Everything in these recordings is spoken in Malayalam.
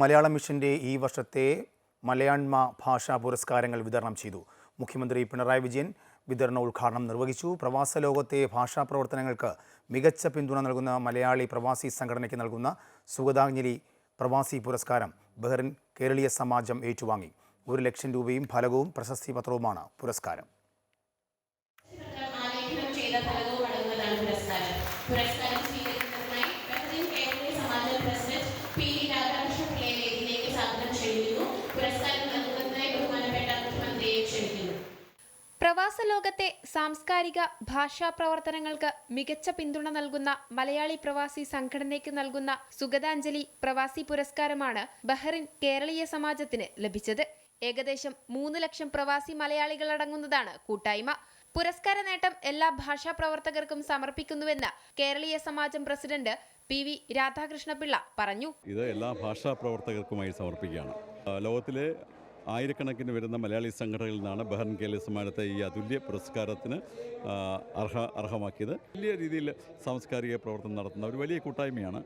മലയാളം മിഷന്റെ ഈ വർഷത്തെ മലയാണ്മ ഭാഷാ പുരസ്കാരങ്ങൾ വിതരണം ചെയ്തു. മുഖ്യമന്ത്രി പിണറായി വിജയൻ വിതരണ ഉദ്ഘാടനം നിർവഹിച്ചു. പ്രവാസ ലോകത്തെ ഭാഷാ പ്രവർത്തനങ്ങൾക്ക് മികച്ച പിന്തുണ നൽകുന്ന മലയാളി പ്രവാസി സംഘടനയ്ക്ക് നൽകുന്ന സുഗതാഞ്ജലി പ്രവാസി പുരസ്കാരം ബഹ്റിൻ കേരളീയ സമാജം ഏറ്റുവാങ്ങി. ഒരു ലക്ഷം രൂപയും ഫലകവും പ്രശസ്തി പത്രവുമാണ് പുരസ്കാരം. പുരസ്കാരം പുരസ്കാരം സ്വീകരിക്കുന്നതിനായി Bahrain Keraleeya Samajam president P V Radhakrishna പിള്ളയെ വേദിയിലേക്ക് സ്വാഗതം ക്ഷണിക്കുന്നു പുരസ്കാരം നൽകുന്നതിനായി ബഹുമാനപ്പെട്ട മുഖ്യമന്ത്രിയെ ക്ഷണിക്കുന്നു പ്രവാസ ലോകത്തെ സാംസ്കാരിക ഭാഷാ പ്രവർത്തനങ്ങൾക്ക് മികച്ച പിന്തുണ നൽകുന്ന മലയാളി പ്രവാസി സംഘടനയ്ക്ക് നൽകുന്ന സുഗതാഞ്ജലി പ്രവാസി പുരസ്കാരമാണ് ബഹ്റിൻ കേരളീയ സമാജത്തിന് ലഭിച്ചത്. ഏകദേശം മൂന്ന് ലക്ഷം പ്രവാസി മലയാളികൾ അടങ്ങുന്നതാണ് കൂട്ടായ്മ. പുരസ്കാര നേട്ടം എല്ലാ ഭാഷാ പ്രവർത്തകർക്കും സമർപ്പിക്കുന്നുവെന്ന് Keraleeya Samajam president P V Radhakrishna Pillai പറഞ്ഞു. ഇത് എല്ലാ ഭാഷാ പ്രവർത്തകർക്കുമായി സമർപ്പിക്കുകയാണ് ലോകത്തിലെ ആയിരക്കണക്കിന് വരുന്ന മലയാളി സംഘടനകളിൽ നിന്നാണ് ബഹ്റൻ കേരള സമ്മാനത്തെ ഈ അതുല്യ പുരസ്കാരത്തിന് അർഹ അർഹമാക്കിയത്. വലിയ രീതിയിൽ സാംസ്കാരിക പ്രവർത്തനം നടത്തുന്ന ഒരു വലിയ കൂട്ടായ്മയാണ്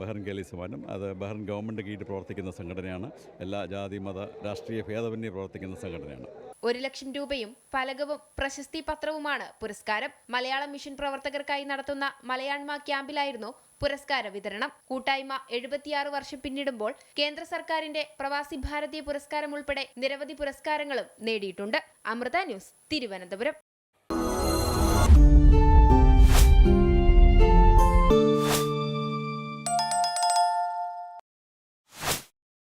ബഹ്റൻ കേരളീയ സമ്മാനം അത് ബഹ്റൻ ഗവൺമെന്റ് കീഴിൽ പ്രവർത്തിക്കുന്ന സംഘടനയാണ്. എല്ലാ ജാതി മത രാഷ്ട്രീയ ഭേദമന്യേ പ്രവർത്തിക്കുന്ന സംഘടനയാണ്. ഒരു ലക്ഷം രൂപയും ഫലകവും പ്രശസ്തി പത്രവുമാണ് പുരസ്കാരം. മലയാള മിഷൻ പ്രവർത്തകർക്കായി നടത്തുന്ന മലയാൺമ ക്യാമ്പിലായിരുന്നു പുരസ്കാര വിതരണം. കൂട്ടായ്മ എഴുപത്തിയാറ് വർഷം പിന്നിടുമ്പോൾ കേന്ദ്ര സർക്കാരിന്റെ പ്രവാസി ഭാരതീയ പുരസ്കാരം ഉൾപ്പെടെ നിരവധി പുരസ്കാരങ്ങളും നേടിയിട്ടുണ്ട്. അമൃത ന്യൂസ് തിരുവനന്തപുരം.